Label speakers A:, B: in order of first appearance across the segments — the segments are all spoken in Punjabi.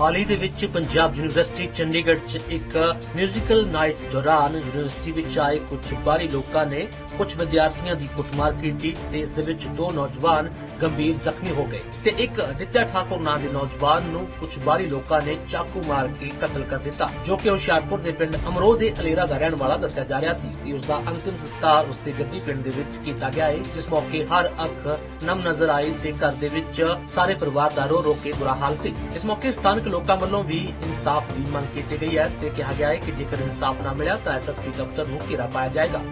A: ਹਾਲ ਹੀ ਦੇ ਵਿੱਚ ਪੰਜਾਬ ਯੂਨੀਵਰਸਿਟੀ ਚੰਡੀਗੜ੍ਹ 'ਚ ਇੱਕ ਮਿਊਜ਼ੀਕਲ ਨਾਈਟ ਦੌਰਾਨ ਯੂਨੀਵਰਸਿਟੀ ਵਿੱਚ ਆਏ ਕੁਝ ਬਾਹਰੀ ਲੋਕਾਂ ਨੇ ਕੁਝ ਵਿਦਿਆਰਥੀਆਂ ਦੀ ਕੁੱਟਮਾਰ ਕੀਤੀ। ਤੇ ਇਸ ਦੇ ਵਿੱਚ ਦੋ ਨੌਜਵਾਨ ਗੰਭੀਰ ਜ਼ਖਮੀ ਹੋ ਗਏ ਤੇ ਇੱਕ ਅਦਿੱਤਿਆ ਠਾਕੁਰ ਨਾਂ ਦੇ ਨੌਜਵਾਨ ਨੂੰ ਕੁਝ ਬਾਹਰੀ ਲੋਕਾਂ ਨੇ ਚਾਕੂ ਮਾਰ ਕੇ ਕਤਲ ਕਰ ਦਿੱਤਾ, ਜੋ ਕਿ ਹੁਸ਼ਿਆਰਪੁਰ ਦੇ ਪਿੰਡ ਅਮਰੋਹ ਦੇ ਅਲੇਰਾ ਦਾ ਰਹਿਣ ਵਾਲਾ ਦੱਸਿਆ ਜਾ ਰਿਹਾ ਸੀ ਤੇ ਉਸ ਦਾ ਅੰਤਿਮ ਸੰਸਕਾਰ ਉਸ ਦੇ ਜੱਦੀ ਪਿੰਡ ਦੇ ਵਿੱਚ ਕੀਤਾ ਗਿਆ ਹੈ, ਜਿਸ ਮੌਕੇ ਹਰ ਅੱਖ ਨਮ ਨਜ਼ਰ ਆਈ ਤੇ ਘਰ ਦੇ ਵਿੱਚ ਸਾਰੇ ਪਰਿਵਾਰ ਦਾ ਰੋ ਰੋ ਕੇ ਬੁਰਾ ਹਾਲ ਸੀ। ਇਸ ਮੌਕੇ ਸਥਾਨਕ ਲੋਕਾਂ ਵੱਲੋਂ ਵੀ ਇਨਸਾਫ ਦੀ ਮੰਗ ਕੀਤੀ ਗਈ ਹੈ ਤੇ ਕਿਹਾ ਗਿਆ ਹੈ ਕਿ ਜੇਕਰ ਇਨਸਾਫ ਨਾ ਮਿਲਿਆ ਤਾਂ ਐਸਐਸਪੀ ਦਫ਼ਤਰ ਨੂੰ ਘੇਰਾ ਪਾਇਆ ਜਾਏਗਾ।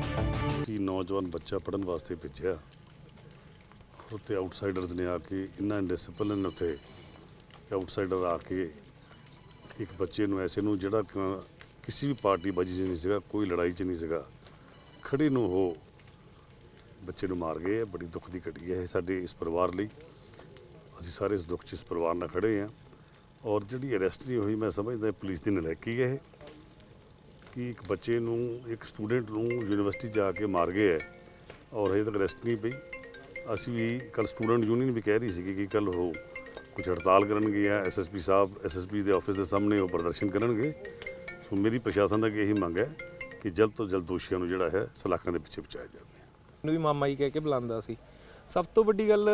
B: ਕਿ ਨੌਜਵਾਨ ਬੱਚਾ ਪੜਨ ਵਾਸਤੇ ਭੇਜਿਆ? ਉੱਤੇ ਆਊਟਸਾਈਡਰਸ ਨੇ ਆ ਕੇ ਇੰਨਾ ਡਿਸਪਲਿਨ ਉੱਤੇ ਆਊਟਸਾਈਡਰ ਆ ਕੇ ਇੱਕ ਬੱਚੇ ਨੂੰ ਐਸੇ ਨੂੰ ਜਿਹੜਾ ਕਿਸੇ ਵੀ ਪਾਰਟੀ ਬਾਜੀ 'ਚ ਨਹੀਂ ਸੀਗਾ, ਕੋਈ ਲੜਾਈ 'ਚ ਨਹੀਂ ਸੀਗਾ ਖੜੇ ਨੂੰ ਉਹ ਬੱਚੇ ਨੂੰ ਮਾਰ ਗਏ ਇਹ ਬੜੀ ਦੁੱਖ ਦੀ ਘਟੀ ਹੈ ਇਹ ਸਾਡੇ ਇਸ ਪਰਿਵਾਰ ਲਈ। ਅਸੀਂ ਸਾਰੇ ਇਸ ਦੁੱਖ 'ਚ ਇਸ ਪਰਿਵਾਰ ਨਾਲ ਖੜੇ ਹਾਂ। ਔਰ ਜਿਹੜੀ ਅਰੈਸਟ ਨਹੀਂ ਹੋਈ, ਮੈਂ ਸਮਝਦਾ ਪੁਲਿਸ ਦੀ ਨਲਾਇਕੀ ਹੈ ਕਿ ਇੱਕ ਬੱਚੇ ਨੂੰ, ਇੱਕ ਸਟੂਡੈਂਟ ਨੂੰ ਯੂਨੀਵਰਸਿਟੀ ਜਾ ਕੇ ਮਾਰ ਗਏ ਹੈ ਔਰ ਹਜੇ ਤੱਕ ਅਰੈਸਟ ਨਹੀਂ ਪਈ। ਅਸੀਂ ਵੀ ਕੱਲ ਸਟੂਡੈਂਟ ਯੂਨੀਅਨ ਵੀ ਕਹਿ ਰਹੀ ਸੀ ਕਿ ਕੱਲ ਉਹ ਕੁਝ ਹੜਤਾਲ ਕਰਨਗੇ ਜਾਂ ਐਸਐਸਪੀ ਸਾਹਿਬ ਐਸਐਸਪੀ ਦੇ ਆਫਿਸ ਦੇ ਸਾਹਮਣੇ ਉਹ ਪ੍ਰਦਰਸ਼ਨ ਕਰਨਗੇ। ਸੋ ਮੇਰੀ ਪ੍ਰਸ਼ਾਸਨ ਦਾ ਇਹੀ ਮੰਗ ਹੈ ਕਿ ਜਲਦ ਤੋਂ ਜਲਦ ਦੋਸ਼ੀਆਂ ਨੂੰ ਜਿਹੜਾ ਹੈ ਸਲਾਖਾਂ ਦੇ ਪਿੱਛੇ ਪਹੁੰਚਾਇਆ ਜਾਵੇ।
C: ਨੂੰ ਵੀ ਮਾਮਾ ਹੀ ਕਹਿ ਕੇ ਬੁਲਾਉਂਦਾ ਸੀ। ਸਭ ਤੋਂ ਵੱਡੀ ਗੱਲ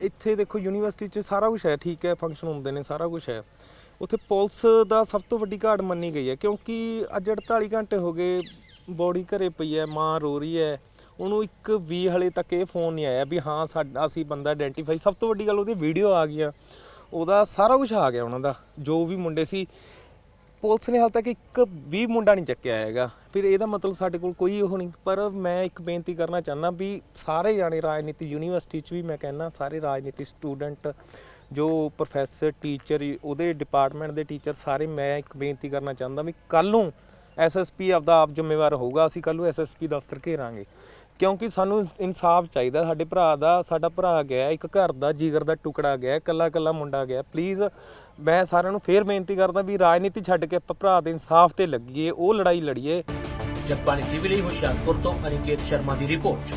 C: ਇੱਥੇ ਦੇਖੋ ਯੂਨੀਵਰਸਿਟੀ 'ਚ ਸਾਰਾ ਕੁਝ ਹੈ, ਠੀਕ ਹੈ ਫੰਕਸ਼ਨ ਹੁੰਦੇ ਨੇ, ਸਾਰਾ ਕੁਝ ਹੈ। ਉੱਥੇ ਪੁਲਿਸ ਦਾ ਸਭ ਤੋਂ ਵੱਡੀ ਘਾਟ ਮੰਨੀ ਗਈ ਹੈ, ਕਿਉਂਕਿ ਅੱਜ 48 ਘੰਟੇ ਹੋ ਗਏ, ਬੋਡੀ ਘਰੇ ਪਈ ਹੈ, ਮਾਂ ਰੋ ਰਹੀ ਹੈ। ਉਹਨੂੰ ਇੱਕ ਵੀ ਹਲੇ ਤੱਕ ਇਹ ਫੋਨ ਨਹੀਂ ਆਇਆ ਵੀ ਹਾਂ, ਸਾਡਾ, ਅਸੀਂ ਬੰਦਾ ਆਇਡੈਂਟੀਫਾਈ ਸਭ ਤੋਂ ਵੱਡੀ ਗੱਲ ਉਹਦੀ ਵੀਡੀਓ ਆ ਗਈਆਂ। ਉਹਦਾ ਸਾਰਾ ਕੁਝ ਆ ਗਿਆ ਉਹਨਾਂ ਦਾ, ਜੋ ਵੀ ਮੁੰਡੇ ਸੀ। ਪੁਲਿਸ ਨੇ ਹਾਲ ਤੱਕ ਇੱਕ ਵੀ ਮੁੰਡਾ ਨਹੀਂ ਚੱਕਿਆ ਹੈਗਾ। ਫਿਰ ਇਹਦਾ ਮਤਲਬ ਸਾਡੇ ਕੋਲ ਕੋਈ ਉਹ ਨਹੀਂ। ਪਰ ਮੈਂ ਇੱਕ ਬੇਨਤੀ ਕਰਨਾ ਚਾਹੁੰਦਾ ਵੀ ਸਾਰੇ ਜਾਣੇ ਰਾਜਨੀਤੀ ਯੂਨੀਵਰਸਿਟੀ 'ਚ ਵੀ ਮੈਂ ਕਹਿੰਦਾ ਸਾਰੇ ਰਾਜਨੀਤੀ ਸਟੂਡੈਂਟ, ਜੋ ਪ੍ਰੋਫੈਸਰ ਟੀਚਰ ਉਹਦੇ ਡਿਪਾਰਟਮੈਂਟ ਦੇ ਟੀਚਰ ਸਾਰੇ ਮੈਂ ਇੱਕ ਬੇਨਤੀ ਕਰਨਾ ਚਾਹੁੰਦਾ ਵੀ ਕੱਲ ਨੂੰ ਐਸਐਸਪੀ ਆਪਦਾ ਆਪ ਜ਼ਿੰਮੇਵਾਰ ਹੋਊਗਾ, ਅਸੀਂ ਕੱਲ ਨੂੰ ਐਸਐਸਪੀ ਦਫ਼ਤਰ ਘੇਰਾਂਗੇ। ਕਿਉਂਕਿ ਸਾਨੂੰ ਇਨਸਾਫ ਚਾਹੀਦਾ, ਸਾਡੇ ਭਰਾ ਦਾ, ਸਾਡਾ ਭਰਾ ਗਿਆ, ਇੱਕ ਘਰ ਦਾ ਜੀਗਰ ਦਾ ਟੁਕੜਾ ਗਿਆ ਕੱਲਾ ਕੱਲਾ ਮੁੰਡਾ ਗਿਆ। ਪਲੀਜ਼ ਮੈਂ ਸਾਰਿਆਂ ਨੂੰ ਫੇਰ ਬੇਨਤੀ ਕਰਦਾ ਵੀ ਰਾਜਨੀਤੀ ਛੱਡ ਕੇ ਆਪਾਂ ਭਰਾ ਦੇ ਇਨਸਾਫ ਤੇ ਲੱਗੀਏ, ਉਹ ਲੜਾਈ ਲੜੀਏ।
A: ਜਗਬਾਣੀ ਟੀਵੀ ਲਈ ਹੁਸ਼ਿਆਰਪੁਰ ਤੋਂ ਅਨਿਕੇਤ ਸ਼ਰਮਾ ਦੀ ਰਿਪੋਰਟ।